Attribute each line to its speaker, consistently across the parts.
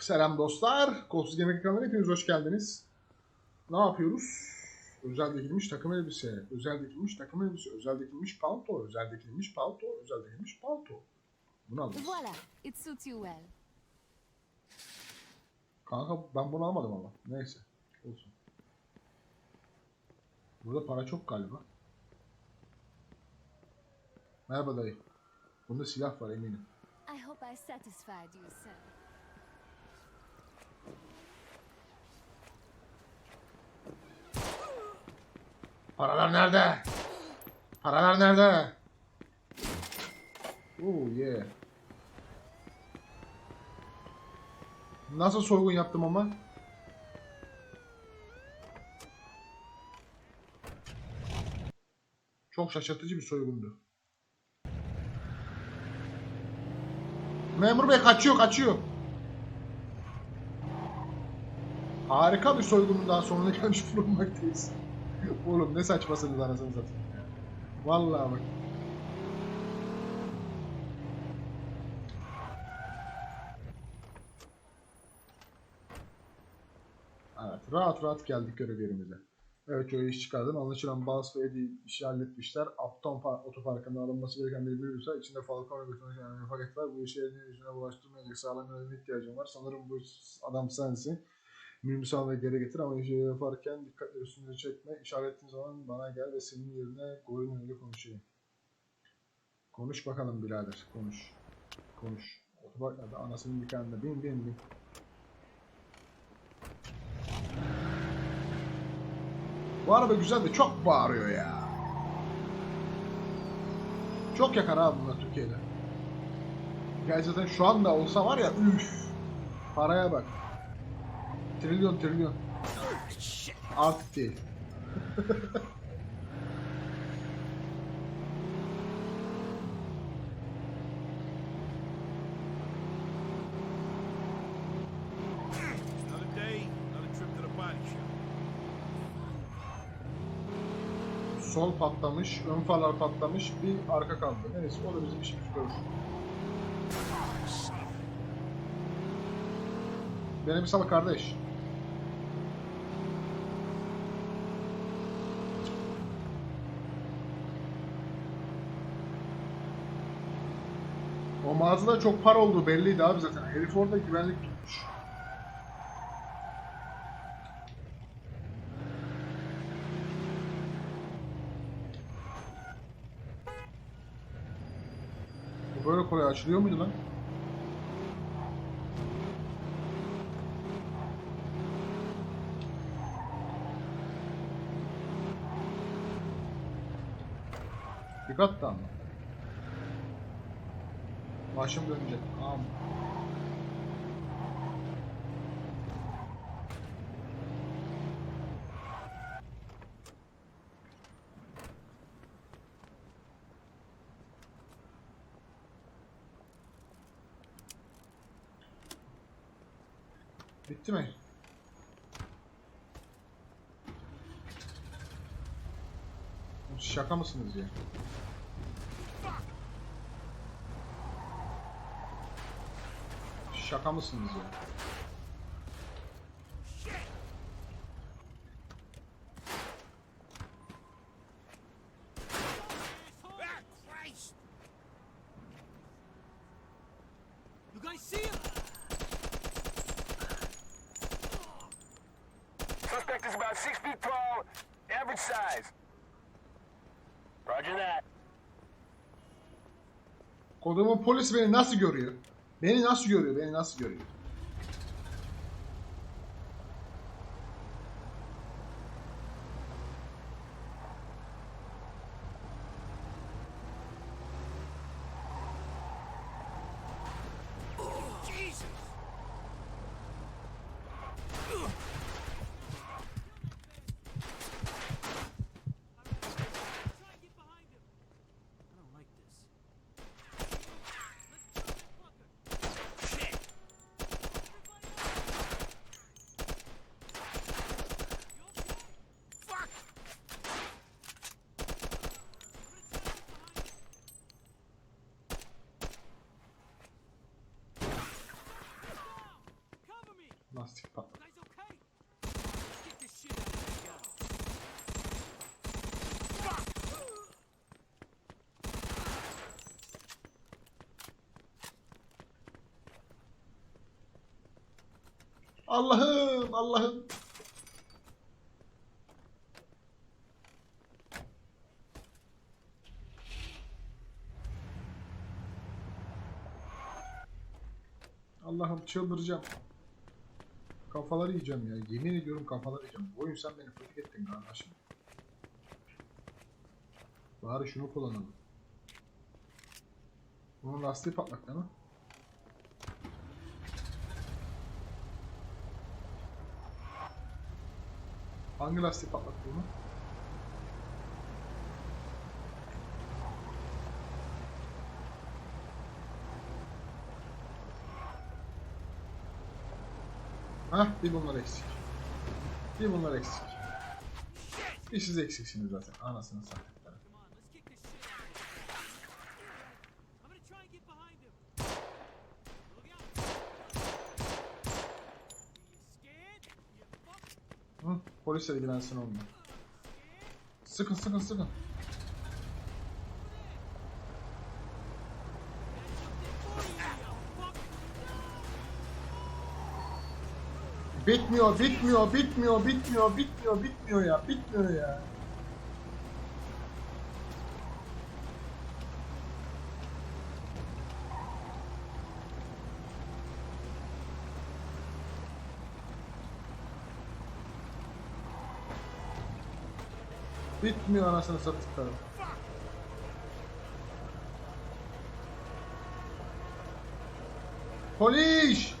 Speaker 1: Selam dostlar. Kolsuz Yemek kanalına hepiniz hoş geldiniz. Ne yapıyoruz? Özel dikilmiş takım elbise, özel dikilmiş takım elbise, özel dikilmiş palto, özel dikilmiş palto, özel dikilmiş palto. Bunu alırız.
Speaker 2: Voilà, it suits you well.
Speaker 1: Kanka ben bunu almadım ama. Neyse. Olsun. Burada para çok galiba. Merhaba dayı. Bunda silah var eminim.
Speaker 2: I hope I satisfied you, sir.
Speaker 1: Paralar nerede? Paralar nerede? Oo yeah. Nasıl soygun yaptım ama? Çok şaşırtıcı bir soygundu. Memur bey kaçıyor kaçıyor. Harika bir soygunun daha sonuna gelmiş bulunmaktayız. Oğlum ne saçmasınız anasını satayım. Vallahi bak. Evet, rahat rahat geldik görev yerimize. Evet, öyle iş çıkardın. Anlaşılan Bas ve Eddie işi halletmişler. Uptown Par- otoparkında alınması gereken bir minibüse içinde Falcon ve bütün yani paket. Bu işi elinin yüzüne bulaştırmayacak sağlam yönetime ihtiyacım var. Sanırım bu adam sensin. Minibüsü al ve geri getir ama işi yaparken dikkatli üstünüze çekme. İşarettiğin zaman bana gel ve senin yerine koyun öyle konuşayım. Konuş bakalım birader, konuş. Konuş. Otoparklarda anasının nikahında bin bin bin. Bu araba güzel de çok bağırıyor ya. Çok yakar abi bunlar Türkiye'de. Gerçekten şu anda olsa var ya üf. Paraya bak. Trilyon trilyon. Artık değil. patlamış, ön farlar patlamış, bir arka kaldı. Neyse o da bizim işimizi görür. Beni bir sal kardeş. O mağazada çok para olduğu belliydi abi zaten. Herif orada güvenlik tutmuş. Bu böyle kolay açılıyor muydu lan? Dikkat da ama. Başım dönecek. Tamam. Bitti mi? Oğlum Şaka mısınız ya? Şaka mısınız ya?
Speaker 3: Suspect is about six feet tall, average size. Roger that.
Speaker 1: Kodumun polis beni nasıl görüyor? Beni nasıl görüyor? Beni nasıl görüyor?
Speaker 4: This guy.
Speaker 1: Allah'ım Allah'ım. Allah'ım çıldıracağım. Kafaları yiyeceğim ya. Yemin ediyorum kafaları yiyeceğim. Bu oyun sen beni fıtık ettin kardeşim. Bari şunu kullanalım. Bunun lastiği patlak değil mi? Hangi lastiği patlattı bunu? Hah bir bunlar eksik. Bir bunlar eksik. Bir siz eksiksiniz zaten. Anasını
Speaker 4: fuck
Speaker 1: Hı, polisle ilgilensin onunla. Sıkın sıkın sıkın. Bitmiyor, bitmiyor, bitmiyor, bitmiyor, bitmiyor, bitmiyor ya, bitmiyor ya. Bitmiyor anasını sattıklarım. Polis!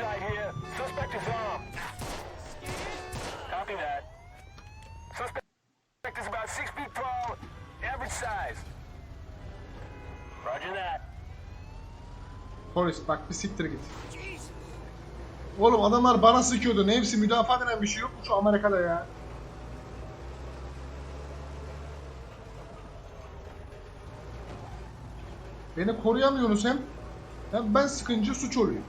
Speaker 3: Homicide here. Suspect is armed. Copy that. Suspect is about six feet tall, average size. Roger that.
Speaker 1: Polis bak bir siktir git. Oğlum adamlar bana sıkıyordu. Ne hepsi müdafaa denen bir şey yok mu şu Amerika'da ya? Beni koruyamıyorsunuz hem. Hem ben sıkınca suç oluyor.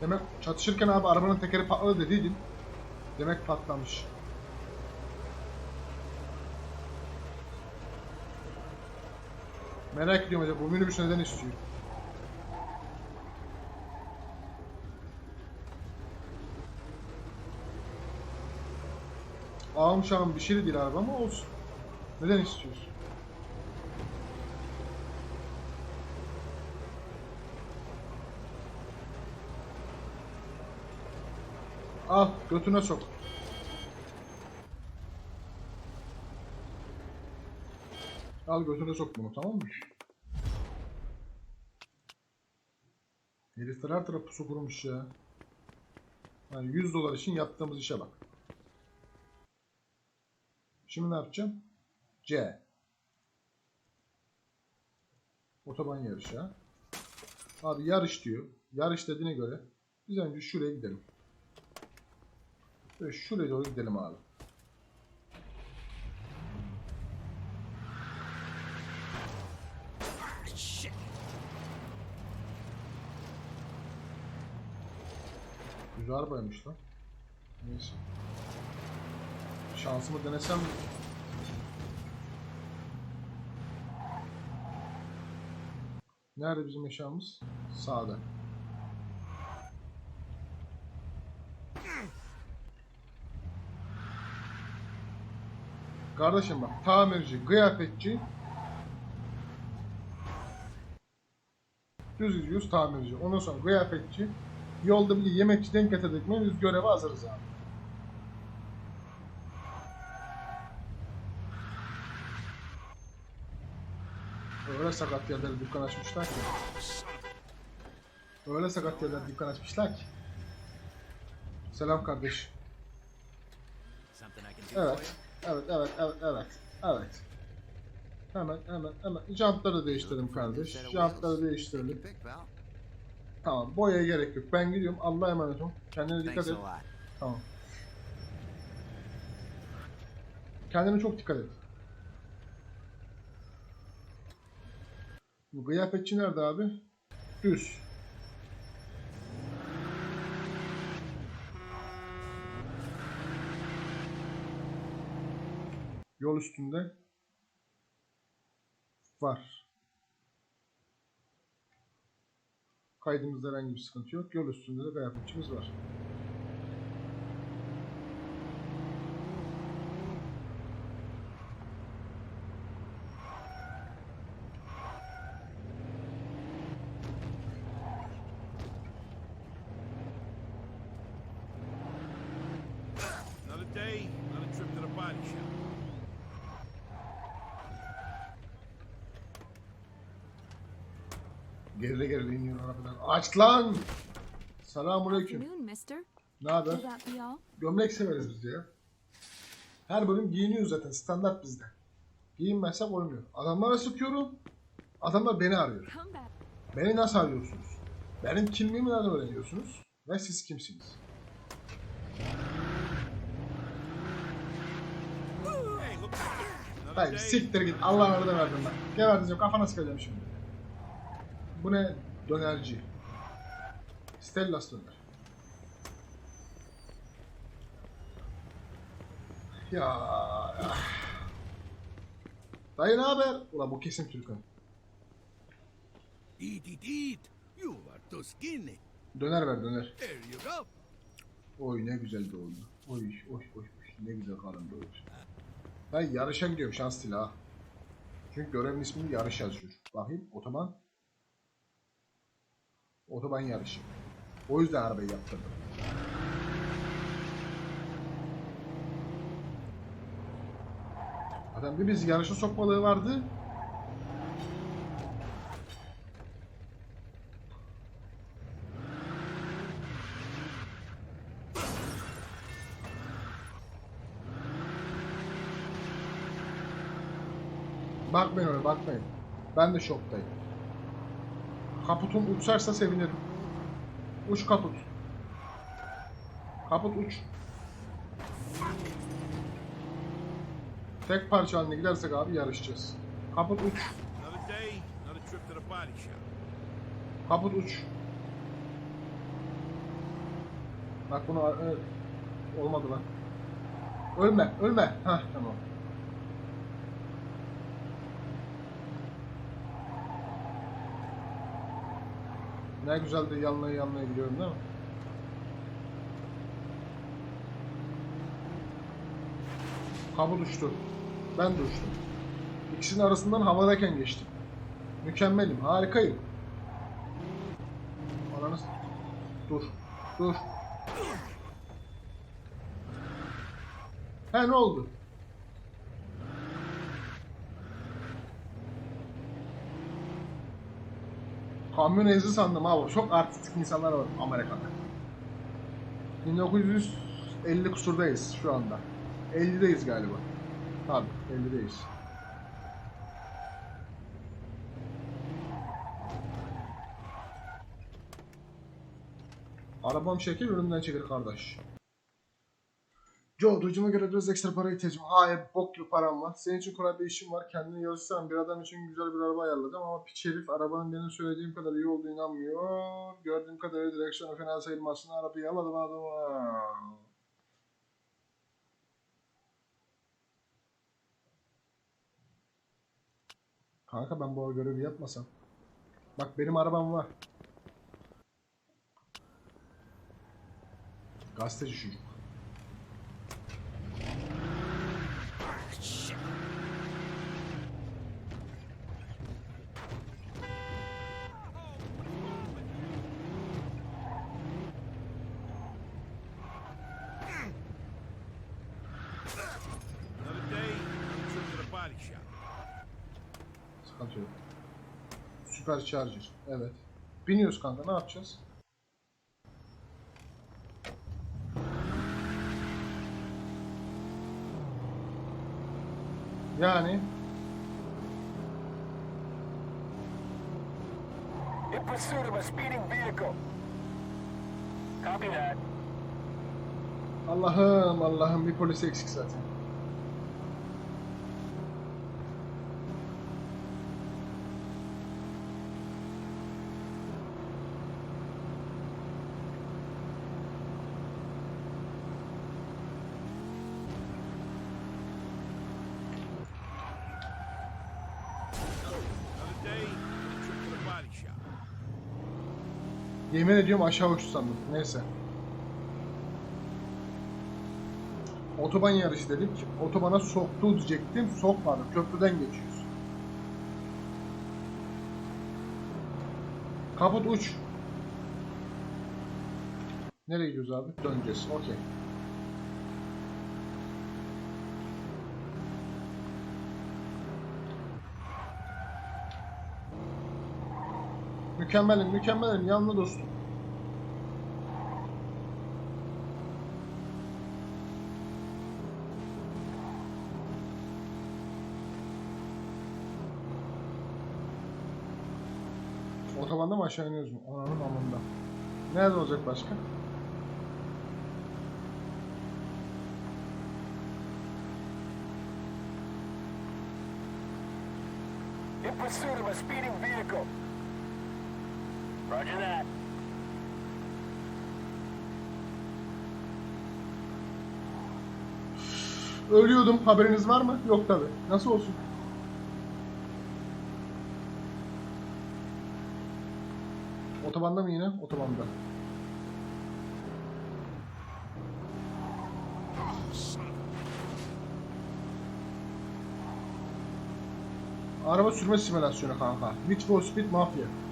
Speaker 1: Demek çatışırken abi arabanın tekeri patladı dediydin. Demek patlamış. Merak ediyorum acaba bu minibüs neden istiyor? Ağam şahım bir şey de değil araba ama olsun. Neden istiyorsun? Al götüne sok. Al götüne sok bunu tamam mı? Herifler her tarafı pusu kurmuş ya. Yani 100 dolar için yaptığımız işe bak. Şimdi ne yapacağım? C. Otoban yarışı ha. Abi yarış diyor. Yarış dediğine göre biz önce şuraya gidelim. Böyle şuraya doğru gidelim abi. Güzel arabaymış lan. Neyse. Şansımı denesem mi? Nerede bizim eşyamız? Sağda. Kardeşim bak tamirci, kıyafetçi Düz gidiyoruz tamirci. Ondan sonra kıyafetçi. Yolda bir yemekçi denk getirdik mi biz göreve hazırız abi. Öyle sakat yerlere dükkan açmışlar ki. Öyle sakat yerlere dükkan açmışlar ki. Selam kardeş. Evet. Evet, evet, evet, evet. Evet. Hemen, hemen, hemen. Jantları değiştirelim kardeş. Jantları değiştirelim. Tamam, boyaya gerek yok. Ben gidiyorum. Allah'a emanet ol. Kendine dikkat et. Tamam. Kendine çok dikkat et. Bu kıyafetçi nerede abi? Düz. Yol üstünde var. Kaydımızda herhangi bir sıkıntı yok. Yol üstünde de kıyafetçimiz var. Gerile gerile iniyor arabadan. Aç lan! Selamünaleyküm. Ne haber? Gömlek severiz biz ya. Her bölüm giyiniyoruz zaten. Standart bizde. Giyinmezsem olmuyor. Adamlara sıkıyorum. Adamlar beni arıyor. Beni nasıl arıyorsunuz? Benim kimliğimi nereden öğreniyorsunuz? Ve siz kimsiniz? Hayır siktir git. Allah'ın arada verdim ben. Geberteceğim kafana sıkacağım şimdi. Bu ne? Dönerci. Stellas döner. Ya. ya. Dayı ne haber? Ulan bu kesin Türkan.
Speaker 5: Eat, eat, eat. You are too skinny.
Speaker 1: Döner ver döner.
Speaker 5: There you go.
Speaker 1: Oy ne güzel doğdu. Oy oy oy ne güzel karın doğdu. Ben yarışa gidiyorum şans ha. Çünkü görevin ismini yarış yazıyor. Bakayım otoban. Otoban yarışı. O yüzden arabayı yaptırdım. Zaten bir biz yarışa sokmalığı vardı. Bakmayın öyle bakmayın. Ben de şoktayım. Kaputum uçarsa sevinirim. Uç kaput. Kaput uç. Tek parça haline gidersek abi yarışacağız. Kaput uç. Kaput uç. Bak bunu e, olmadı lan. Ölme, ölme. Hah tamam. Ne güzel de yanlaya yanlaya gidiyorum değil mi? Kabul uçtu. Ben de uçtum. İkisinin arasından havadayken geçtim. Mükemmelim, harikayım. Ananı s- Dur. Dur. He ne oldu? Kamyon ezi sandım abi. Çok artistik insanlar var Amerika'da. 1950 kusurdayız şu anda. 50'deyiz galiba. Tabii 50'deyiz. Arabam şekil önümden çekil kardeş. Joe, duyduğuma göre biraz ekstra para ihtiyacım. Hayır, bok gibi param var. Senin için kolay bir işim var. Kendini yazırsan bir adam için güzel bir araba ayarladım ama piç herif arabanın benim söylediğim kadar iyi olduğunu inanmıyor. Gördüğüm kadarıyla direksiyonu fena sayılmasın. Arabayı aladım adamı. Kanka ben bu görevi yapmasam. Bak benim arabam var. Gazeteci çocuk. Sıkıntı. Süper Charger. Evet. Biniyoruz kanka ne yapacağız? Yani
Speaker 3: in pursuit of a speeding vehicle. Copy that.
Speaker 1: Allah'ım Allah'ım bir polis eksik zaten. Yemin ediyorum aşağı uçtu sandım. Neyse. Otoban yarışı dedik. Otobana soktu diyecektim. Sokmadı. Köprüden geçiyoruz. Kaput uç. Nereye gidiyoruz abi? Döneceğiz. Okey. Mükemmelim, mükemmelim. Yanlı dostum. Otobanda mı aşağı iniyoruz mu? Ananın amında. Nerede olacak başka?
Speaker 3: In pursuit of a speeding vehicle. Roger that.
Speaker 1: Ölüyordum. Haberiniz var mı? Yok tabi. Nasıl olsun? Otobanda mı yine? Otobanda. Araba sürme simülasyonu kanka. Need for Speed Mafia.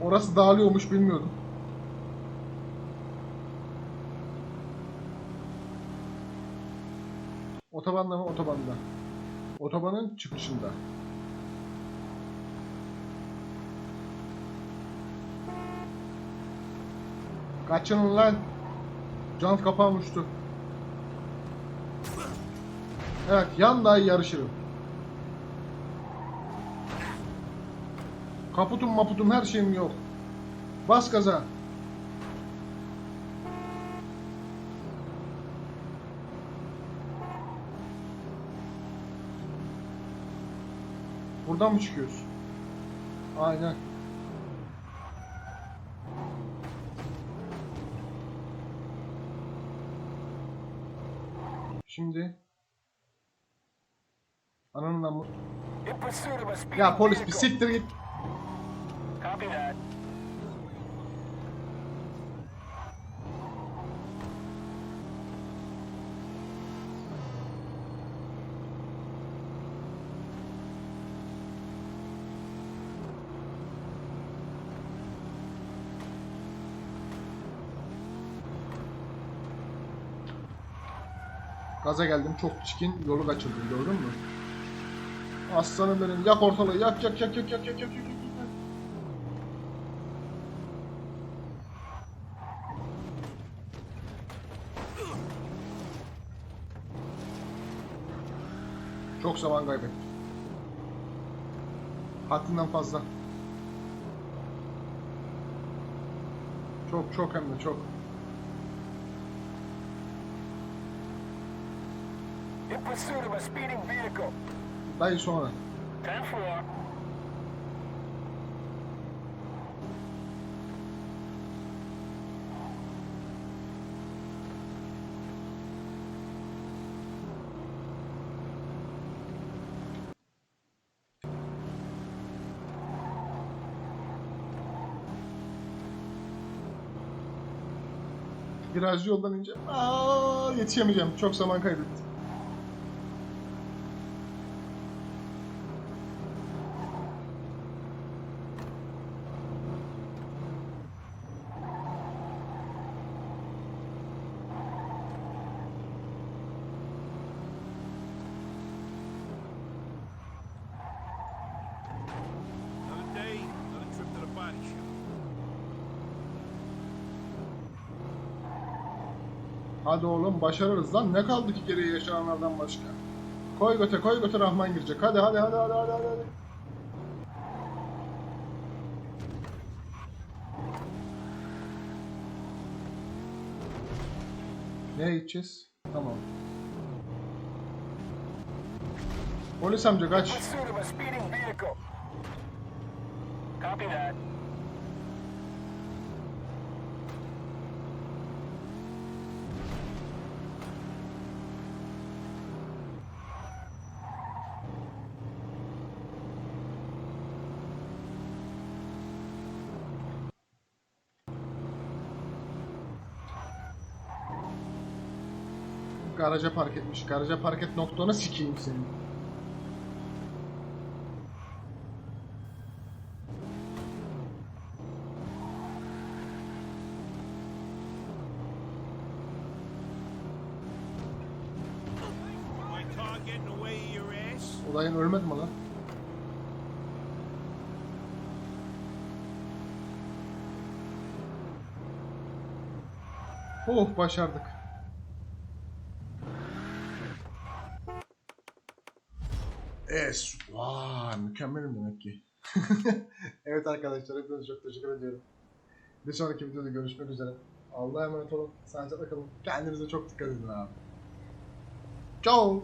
Speaker 1: Orası dağılıyormuş bilmiyordum. Otobanda mı? Otobanda. Otobanın çıkışında. Kaçın lan. Can kapağım uçtu. Evet yan dahi yarışırım. Kaputum maputum her şeyim yok. Bas gaza. Buradan mı çıkıyoruz? Aynen. Şimdi Ananın
Speaker 3: speeding
Speaker 1: Ya polis bir siktir git.
Speaker 3: Copy that.
Speaker 1: Gaza geldim çok çikin yolu kaçırdım gördün mü? Aslanım benim yak ortalığı yak yak yak yak yak yak yak yak Çok zaman kaybettim. Haddinden fazla. Çok çok hem de çok.
Speaker 3: In pursuit of a speeding vehicle.
Speaker 1: Dayı sonra.
Speaker 3: 10-4.
Speaker 1: Virajlı yoldan ince. Aa, yetişemeyeceğim. Çok zaman kaybettim. Hadi oğlum başarırız lan. Ne kaldı ki geriye yaşananlardan başka? Koy göte koy göte Rahman girecek. Hadi hadi hadi hadi hadi hadi. Nereye gideceğiz? Tamam. Polis amca kaç.
Speaker 3: Copy that.
Speaker 1: Garaja park etmiş. Garaja park et noktanı sikeyim
Speaker 5: ass?
Speaker 1: Olayın ölmedi mi lan? Oh başardık. Es. Vay mükemmelim demek ki. evet arkadaşlar hepinize çok teşekkür ediyorum. Bir sonraki videoda görüşmek üzere. Allah'a emanet olun. Sağlıcakla kalın. Kendinize çok dikkat edin abi. Ciao.